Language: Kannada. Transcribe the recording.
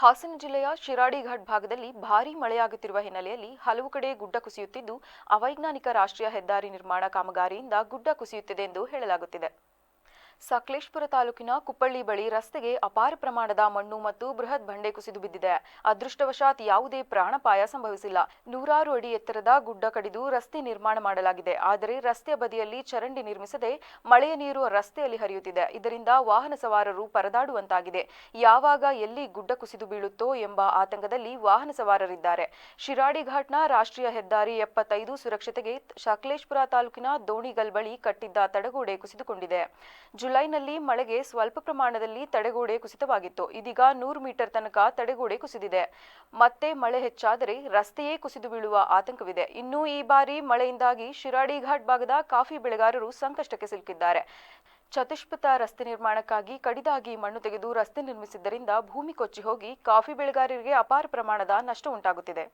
ಹಾಸನ ಜಿಲ್ಲೆಯ ಶಿರಾಡಿ ಘಾಟ್ ಭಾಗದಲ್ಲಿ ಭಾರೀ ಮಳೆಯಾಗುತ್ತಿರುವ ಹಿನ್ನೆಲೆಯಲ್ಲಿ ಹಲವು ಕಡೆ ಗುಡ್ಡ ಕುಸಿಯುತ್ತಿದ್ದು, ಅವೈಜ್ಞಾನಿಕ ರಾಷ್ಟ್ರೀಯ ಹೆದ್ದಾರಿ ನಿರ್ಮಾಣ ಕಾಮಗಾರಿಯಿಂದ ಗುಡ್ಡ ಕುಸಿಯುತ್ತಿದೆ ಎಂದು ಹೇಳಲಾಗುತ್ತಿದೆ. ಸಕಲೇಶ್ಪುರ ತಾಲೂಕಿನ ಕುಪ್ಪಳ್ಳಿ ಬಳಿ ರಸ್ತೆಗೆ ಅಪಾರ ಪ್ರಮಾಣದ ಮಣ್ಣು ಮತ್ತು ಬೃಹತ್ ಬಂಡೆ ಕುಸಿದು ಬಿದ್ದಿದೆ. ಅದೃಷ್ಟವಶಾತ್ ಯಾವುದೇ ಪ್ರಾಣಪಾಯ ಸಂಭವಿಸಿಲ್ಲ. ನೂರಾರು ಅಡಿ ಎತ್ತರದ ಗುಡ್ಡ ಕಡಿದು ರಸ್ತೆ ನಿರ್ಮಾಣ ಮಾಡಲಾಗಿದೆ. ಆದರೆ ರಸ್ತೆ ಬದಿಯಲ್ಲಿ ಚರಂಡಿ ನಿರ್ಮಿಸದೆ ಮಳೆಯ ನೀರು ರಸ್ತೆಯಲ್ಲಿ ಹರಿಯುತ್ತಿದೆ. ಇದರಿಂದ ವಾಹನ ಸವಾರರು ಪರದಾಡುವಂತಾಗಿದೆ. ಯಾವಾಗ ಎಲ್ಲಿ ಗುಡ್ಡ ಕುಸಿದು ಬೀಳುತ್ತೋ ಎಂಬ ಆತಂಕದಲ್ಲಿ ವಾಹನ ಸವಾರರಿದ್ದಾರೆ. ಶಿರಾಡಿ ಘಾಟ್ನ ರಾಷ್ಟ್ರೀಯ ಹೆದ್ದಾರಿ ಎಪ್ಪತ್ತೈದು ಸುರಕ್ಷತೆಗೆ ಸಕಲೇಶ್ಪುರ ತಾಲೂಕಿನ ದೋಣಿಗಲ್ ಬಳಿ ಕಟ್ಟಿದ್ದ ತಡಗೋಡೆ ಕುಸಿದುಕೊಂಡಿದೆ. ಜುಲೈನಲ್ಲಿ ಮಳೆಗೆ ಸ್ವಲ್ಪ ಪ್ರಮಾಣದಲ್ಲಿ ತಡೆಗೋಡೆ ಕುಸಿತವಾಗಿತ್ತು. ಇದೀಗ ನೂರು ಮೀಟರ್ ತನಕ ತಡೆಗೋಡೆ ಕುಸಿದಿದೆ. ಮತ್ತೆ ಮಳೆ ಹೆಚ್ಚಾದರೆ ರಸ್ತೆಯೇ ಕುಸಿದು ಬೀಳುವ ಆತಂಕವಿದೆ. ಇನ್ನು ಈ ಬಾರಿ ಮಳೆಯಿಂದಾಗಿ ಶಿರಾಡಿ ಘಾಟ್ ಭಾಗದ ಕಾಫಿ ಬೆಳೆಗಾರರು ಸಂಕಷ್ಟಕ್ಕೆ ಸಿಲುಕಿದ್ದಾರೆ. ಚತುಷ್ಪಥ ರಸ್ತೆ ನಿರ್ಮಾಣಕ್ಕಾಗಿ ಕಡಿದಾಗಿ ಮಣ್ಣು ತೆಗೆದು ರಸ್ತೆ ನಿರ್ಮಿಸಿದ್ದರಿಂದ ಭೂಮಿ ಕೊಚ್ಚಿ ಹೋಗಿ ಕಾಫಿ ಬೆಳೆಗಾರರಿಗೆ ಅಪಾರ ಪ್ರಮಾಣದ ನಷ್ಟ ಉಂಟಾಗುತ್ತಿದೆ.